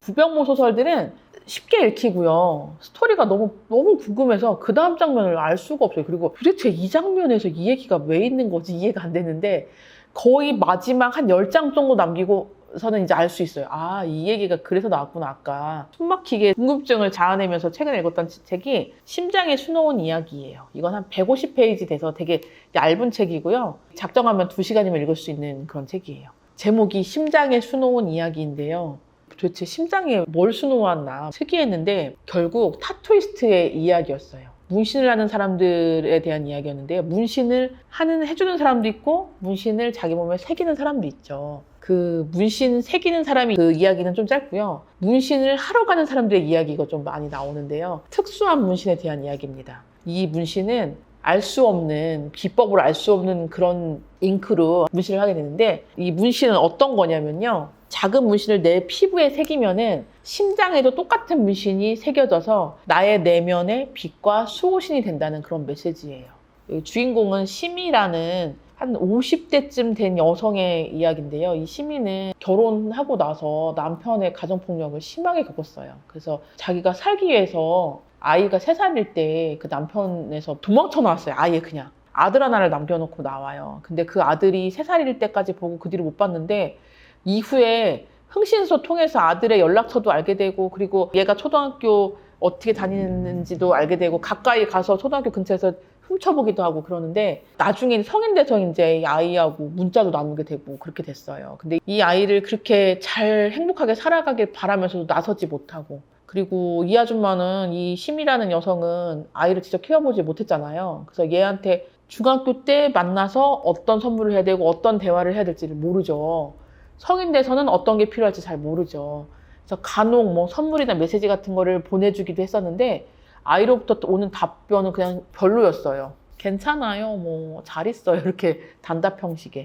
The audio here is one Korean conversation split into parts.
부병모 소설들은 쉽게 읽히고요. 스토리가 너무 너무 궁금해서 그 다음 장면을 알 수가 없어요. 그리고 도대체 이 장면에서 이 얘기가 왜 있는 거지 이해가 안 되는데 거의 마지막 한 10장 정도 남기고 서는 이제 알 수 있어요. 아, 이 얘기가 그래서 나왔구나, 아까. 숨막히게 궁금증을 자아내면서 책을 읽었던 책이 심장의 수놓은 이야기예요. 이건 한 150페이지 돼서 되게 얇은 책이고요. 작정하면 2시간이면 읽을 수 있는 그런 책이에요. 제목이 심장의 수놓은 이야기인데요. 도대체 심장에 뭘 수놓았나 특이했는데 결국 타투이스트의 이야기였어요. 문신을 하는 사람들에 대한 이야기였는데요. 문신을 하는 해주는 사람도 있고 문신을 자기 몸에 새기는 사람도 있죠. 그 문신 새기는 사람이 그 이야기는 좀 짧고요. 문신을 하러 가는 사람들의 이야기가 좀 많이 나오는데요. 특수한 문신에 대한 이야기입니다. 이 문신은 알 수 없는 비법으로 알 수 없는 그런 잉크로 문신을 하게 되는데 이 문신은 어떤 거냐면요. 작은 문신을 내 피부에 새기면은 심장에도 똑같은 문신이 새겨져서 나의 내면의 빛과 수호신이 된다는 그런 메시지예요. 이 주인공은 시미라는 한 50대쯤 된 여성의 이야기인데요. 이 시미는 결혼하고 나서 남편의 가정폭력을 심하게 겪었어요. 그래서 자기가 살기 위해서 아이가 3살일 때 그 남편에서 도망쳐 나왔어요. 아예 그냥. 아들 하나를 남겨놓고 나와요. 근데 그 아들이 3살일 때까지 보고 그 뒤로 못 봤는데 이후에 흥신소 통해서 아들의 연락처도 알게 되고 그리고 얘가 초등학교 어떻게 다니는지도 알게 되고 가까이 가서 초등학교 근처에서 훔쳐보기도 하고 그러는데 나중에 성인 돼서 이제 이 아이하고 문자도 나누게 되고 그렇게 됐어요. 근데 이 아이를 그렇게 잘 행복하게 살아가길 바라면서도 나서지 못하고 그리고 이 아줌마는 이 심이라는 여성은 아이를 직접 키워보지 못했잖아요. 그래서 얘한테 중학교 때 만나서 어떤 선물을 해야 되고 어떤 대화를 해야 될지를 모르죠. 성인 돼서는 어떤 게 필요할지 잘 모르죠. 그래서 간혹 뭐 선물이나 메시지 같은 거를 보내주기도 했었는데 아이로부터 오는 답변은 그냥 별로였어요. 괜찮아요. 뭐 잘 있어요. 이렇게 단답. 그래서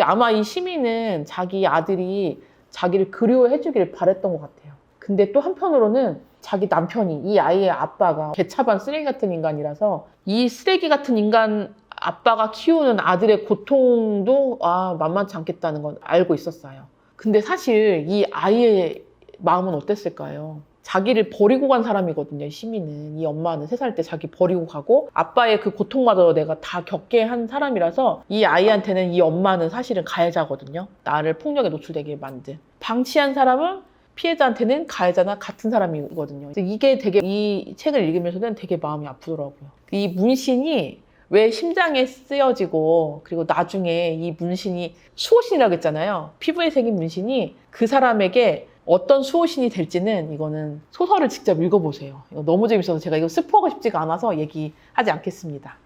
아마 이 시민은 자기 아들이 자기를 그리워해 주길 바랬던 것 같아요. 근데 또 한편으로는 자기 남편이 이 아이의 아빠가 개차반 쓰레기 같은 인간이라서 이 쓰레기 같은 인간 아빠가 키우는 아들의 고통도 아 만만치 않겠다는 건 알고 있었어요. 근데 사실 이 아이의 마음은 어땠을까요? 자기를 버리고 간 사람이거든요, 이 시민은. 이 엄마는 세 살 때 자기 버리고 가고 아빠의 그 고통마저 내가 다 겪게 한 사람이라서 이 아이한테는 이 엄마는 사실은 가해자거든요. 나를 폭력에 노출되게 만든. 방치한 사람은 피해자한테는 가해자나 같은 사람이거든요. 이게 되게 이 책을 읽으면서는 되게 마음이 아프더라고요. 이 문신이 왜 심장에 쓰여지고 그리고 나중에 이 문신이 수호신이라고 했잖아요. 피부에 새긴 문신이 그 사람에게 어떤 수호신이 될지는 이거는 소설을 직접 읽어보세요. 이거 너무 재밌어서 제가 이거 스포하고 싶지가 않아서 얘기하지 않겠습니다.